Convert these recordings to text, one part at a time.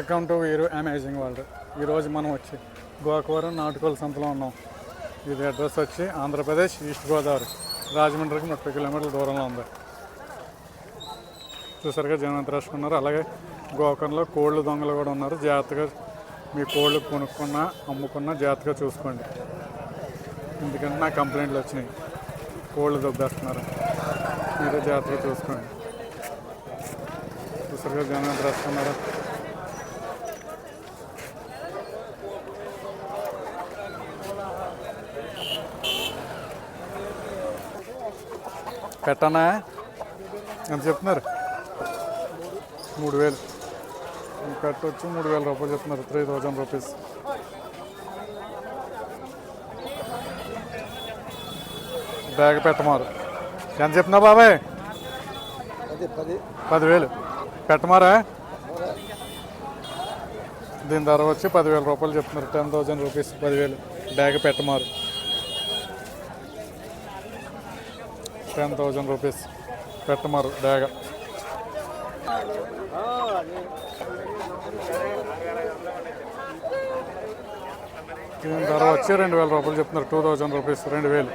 Welcome to Veeru amazing world. ఈరోజు మనం వచ్చి గోకవరం నాటుకోల సంతలో ఉన్నాం. ఇది అడ్రస్ వచ్చి ఆంధ్రప్రదేశ్ ఈస్ట్ గోదావరి రాజమండ్రికి ముప్పై కిలోమీటర్ల దూరంలో ఉంది. చూసారుగా జనం ఎంత అలాగే గోకరంలో కోళ్ళు దొంగలు కూడా ఉన్నారు. జాగ్రత్తగా మీ కోళ్ళు కొనుక్కున్నా అమ్ముకున్నా జాగ్రత్తగా చూసుకోండి. ఎందుకంటే నా కంప్లైంట్లు వచ్చినాయి. కోళ్ళు దొబ్బేస్తున్నారు. మీరే జాగ్రత్తగా చూసుకోండి. చూసారుగా జనం ఎంత పెట్టనా? ఎంత చెప్తున్నారు? మూడు వేలు. ఈ పెట్ట వచ్చి మూడు వేల రూపాయలు చెప్తున్నారు. Three thousand rupees. బ్యాగ్ పెట్టమారు. ఎంత చెప్తున్నా బాబాయ్? పదివేలు. పెట్టమారా? దీని ధర వచ్చి పదివేల రూపాయలు చెప్తున్నారు. టెన్ థౌజండ్ రూపీస్ పదివేలు. బ్యాగ్ పెట్టమారు. టెన్ థౌజండ్ రూపీస్ పెట్టమారు బ్యాగ్. దీని ధర వచ్చి రెండు వేల రూపాయలు చెప్తున్నారు. టూ థౌజండ్ రూపీస్ రెండు వేలు.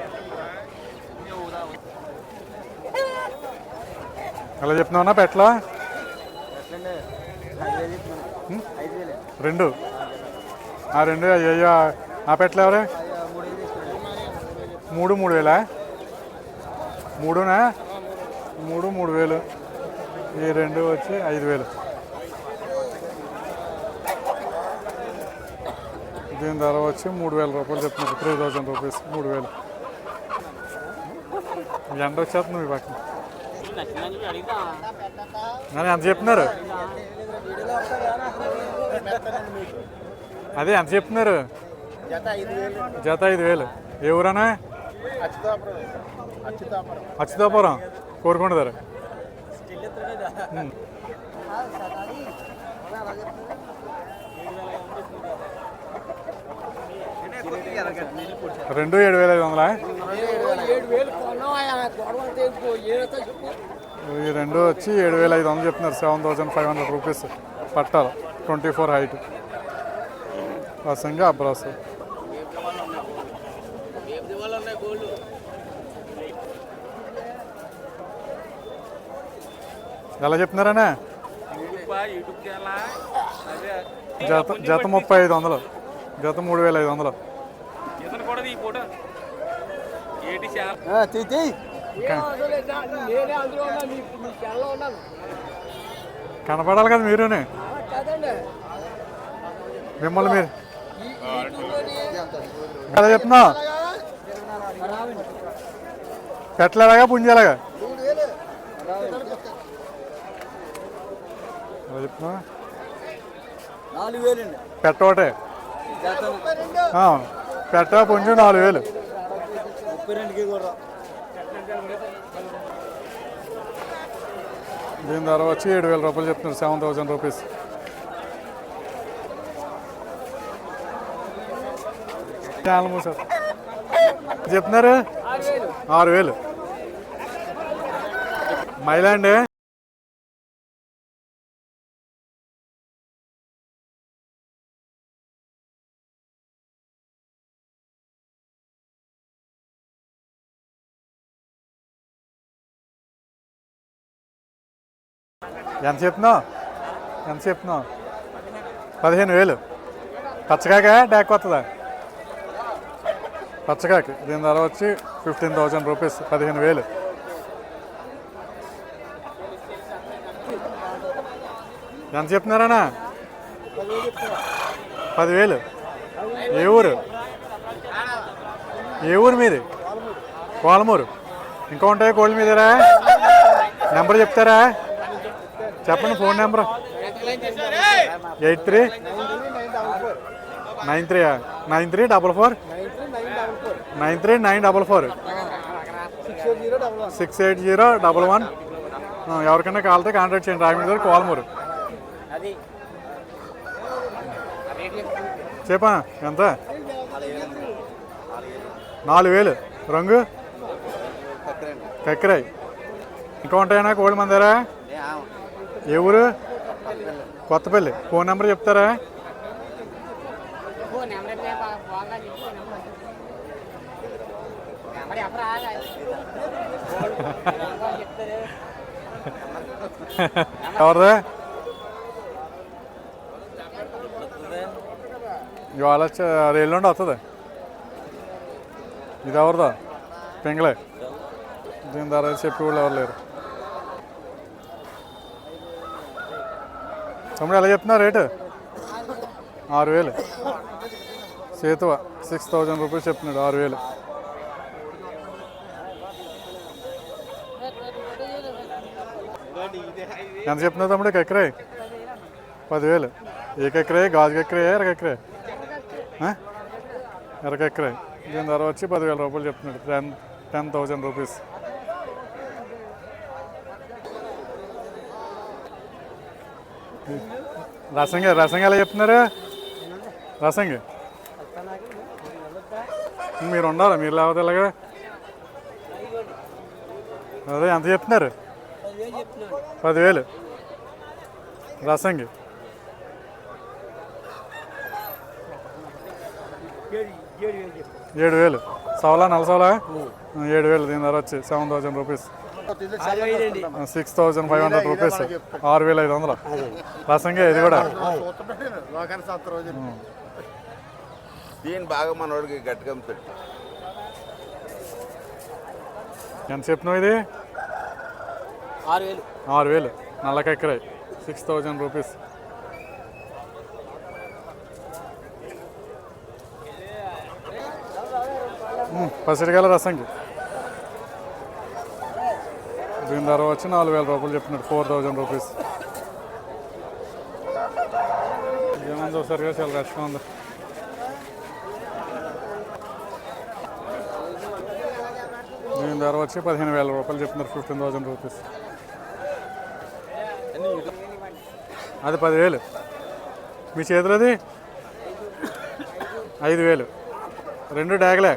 ఎలా చెప్తున్నావునా పెట్టలా రెండు. ఆ రెండు అయ్యో ఆ పెట్టలు ఎవరే? మూడు మూడు వేలా? మూడునా? మూడు మూడు వేలు. ఈ రెండు వచ్చి ఐదు వేలు. దీని ధర వచ్చి మూడు వేల రూపాయలు చెప్తున్నారు. Three thousand rupees. మూడు వేలు. ఎండ వచ్చేస్తుంది మీ పక్కన. ఎంత చెప్తున్నారు? అదే ఎంత చెప్తున్నారు? జత ఐదు వేలు. ఏ ఊరనా అచ్యుతాపురం. అచ్యుతాపురం అచ్యుతాపురం రెండు ఏడు వేల ఐదు వందలా? ఈ రెండు వచ్చి ఏడు వేల ఐదు వందలు చెప్తున్నారు. Seven thousand five hundred rupees పట్టాలి. Twenty four height. రసంగా అబ్రాసు ఎలా చెప్తున్నారనే? జత జత ముప్పై ఐదు వందలు. జత మూడు వేల ఐదు వందలు. కనపడాలి కదా మీరునే. మిమ్మల్ని మీరు. ఎలా చెప్తున్నావు? పెట్టలేలాగా పుంజేలాగా ఎలా చెప్తున్నావు నాలుగు వేలండి పెట్ట ఒకటే పెట్ట పుంజు నాలుగు వేలు. దీని ధర వచ్చి ఏడు వేల రూపాయలు చెప్తున్నారు సెవెన్ థౌజండ్ రూపీస్. చెప్తున్నారు? ఆరు వేలు. మైలాండ్? ఎంత చెప్తున్నావు ఎంత చెప్తున్నావు పదిహేను వేలు. పచ్చకాక డాక్ వస్తుందా పచ్చకాకి దీని ధర వచ్చి ఫిఫ్టీన్ థౌజండ్ రూపీస్ పదిహేను వేలు. ఎంత చెప్తున్నారనా పదివేలు. ఏ ఊరు? ఏ ఊరు మీది? కోలమూరు. ఇంకా ఉంటాయి కోళ్ళ మీదరా? నెంబర్ చెప్తారా? చెప్పండి phone number eight three nine three nine three double four. Nine three nine double four. Six eight zero double one. ఎవరికైనా కావాలితే కాంటాక్ట్ చేయండి. రాయమండ్రి దగ్గర కోలమూరు చెప్పా ఎంత? నాలుగు వేలు. రంగు? కక్కిరాయి. ఇంకా ఉంటాయన్నా కోడి మందారా? ఏ ఊరు? కొత్తపల్లి. ఫోన్ నెంబర్ చెప్తారా? ఫోన్ నెంబర్ బాగా చెప్పు నెంబర్. నెంబర్ ఎవరు ఆగా చెప్తారు ఎవరిదే? ఇవాళ వచ్చి అది ఎల్లుండి వస్తుంది ఇది ఎవరిదా? పింగళే. దీని ధర చెప్పి వాళ్ళు ఎవరు లేరు. తమ్ముడు ఎలా చెప్తున్నా రేటు? ఆరు వేలు. సేతువ సిక్స్ థౌజండ్ రూపీస్ చెప్తున్నాడు ఆరు వేలు. ఎంత చెప్తున్నావు తమ్ముడు ఒక ఎకరే పదివేలు. ఏకెకరే ఎకరే గాజుకి ఎకరే ఎరగ ఎకరే ఎరగ దీని ధర వచ్చి పదివేల రూపాయలు చెప్తున్నాడు. టెన్ టెన్ థౌజండ్ రూపీస్ రసంగా రసంగా ఎలా చెప్తున్నారు? రసంగా. మీరు ఉండాలి? మీరు లేకపోతే ఎలాగా? అదే ఎంత చెప్తున్నారు? పదివేలు. రసంగి. ఏడు వేలు. సవలా నల్ల సవలా? ఏడు వేలు దీని ధర వచ్చి seven thousand rupees. Six thousand five hundred rupees ఆరు వేల ఐదు వందలు. రసంగి ఇది కూడా. దీని బాగా మనోడికి గట్టిగా పెట్టు. ఎంత చెప్పినావు ఇది? ఆరు వేలు. ఆరు వేలు. నల్లకెక్కరాయి సిక్స్ థౌజండ్ రూపీస్ పసిరికాయల రసంకి దీని ధర వచ్చి నాలుగు వేల రూపాయలు చెప్పినట్టు ఫోర్ థౌజండ్ రూపీస్ ఏముందో సరిగా చాలా రష్గా ఉంది? దీని ధర వచ్చి పదిహేను వేల రూపాయలు చెప్తున్నారు ఫిఫ్టీన్ థౌజండ్ రూపీస్ అది పదివేలు. మీ చేతిలో అది ఐదు వేలు. రెండు డాగలే.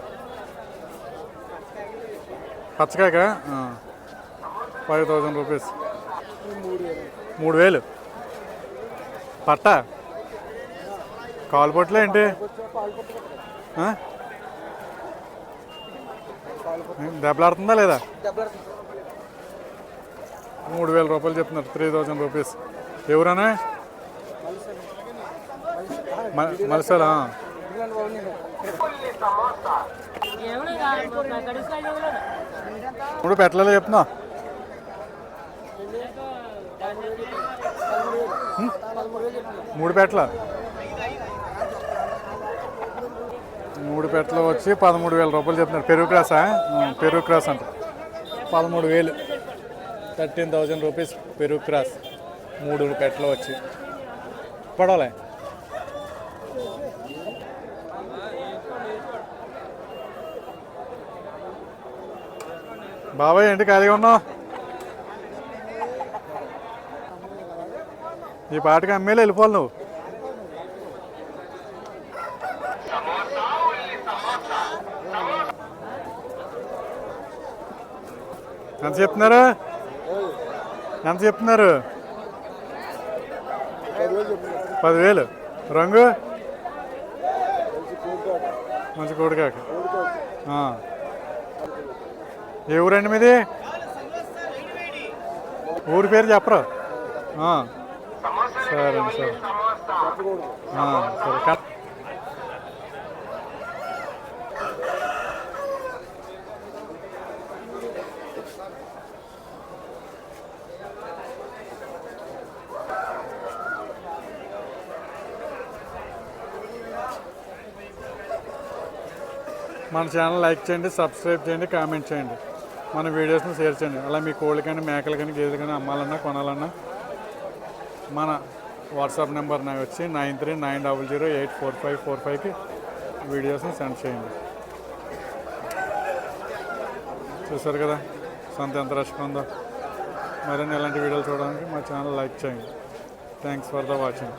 పచ్చకాయకా? Five thousand rupees. మూడు వేలు. పట్ట? కాలు పొట్లే ఏంటి? దెబ్బలాడుతుందా లేదా? మూడు వేల రూపాయలు చెప్తున్నారు. Three thousand rupees. ఎవరన్నా? మలసాలా? మూడు పెట్టలేదు చెప్తున్నా మూడు పెట్టల? మూడు పెట్టలు వచ్చి పదమూడు వేల రూపాయలు చెప్తున్నారు. పెరుగు క్రాసా? పెరుగు క్రాస్ అంట. పదమూడు వేలు. థర్టీన్ థౌజండ్ రూపీస్ పెరుగు క్రాస్. మూడు పెట్టలు వచ్చి. పడవలే బాబాయ్ ఏంటి ఖాళీగా ఉన్నావు? ఈ పాటకి అమ్మేలు వెళ్ళిపోవాలి నువ్వు. ఎంత చెప్తున్నారు? ఎంత చెప్తున్నారు? పదివేలు. రంగు? మంచి కోడికాక. ఏ ఊరండి మీది? ఊరి పేరు చెప్పరు? సరే. అండి సరే సరే కట్ మన ఛానల్ లైక్ చేయండి సబ్స్క్రైబ్ చేయండి కామెంట్ చేయండి. మన వీడియోస్ని షేర్ చేయండి. అలా మీ కోళ్ళు కానీ మేకలు కానీ గేదెలు కానీ అమ్మాలన్నా కొనాలన్నా మన వాట్సాప్ నెంబర్ నాకు వచ్చి nine three nine double zero eight four five four ఫైవ్కి వీడియోస్ని సెండ్ చేయండి. చూసారు కదా? సంత ఎంత రష్గా ఉందో. మరిన్ని ఇలాంటి వీడియోలు చూడడానికి మా ఛానల్ లైక్ చేయండి. Thanks for the watching